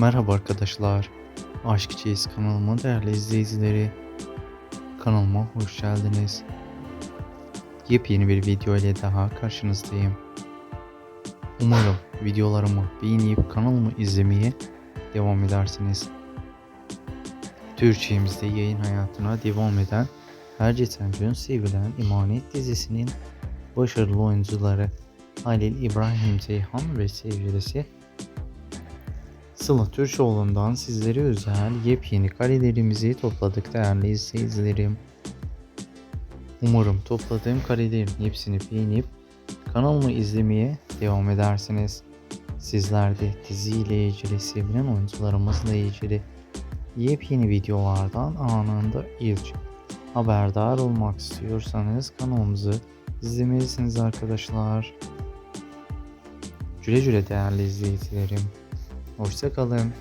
Merhaba arkadaşlar. Aşk Çeyiz kanalıma değerli izleyicileri. Kanalıma hoş geldiniz. Yepyeni bir video ile daha karşınızdayım. Umarım videolarımı beğenip kanalımı izlemeye devam edersiniz. Türkçemizde yayın hayatına devam eden her geçen gün sevilen İmanet dizisinin başarılı oyuncuları Halil İbrahim Ceyhan ve sevgilisi Sıla Türkoğlu'ndan sizlere özel yepyeni karelerimizi topladık değerli izleyicilerim. Umarım topladığım karelerin hepsini beğenip kanalımı izlemeye devam edersiniz. Sizler de diziyle ilgili sevilen oyuncularımızla ilgili yepyeni videolardan anında ilk haberdar olmak istiyorsanız kanalımızı izlemelisiniz arkadaşlar. Güle güle değerli izleyicilerim. Hoşçakalın.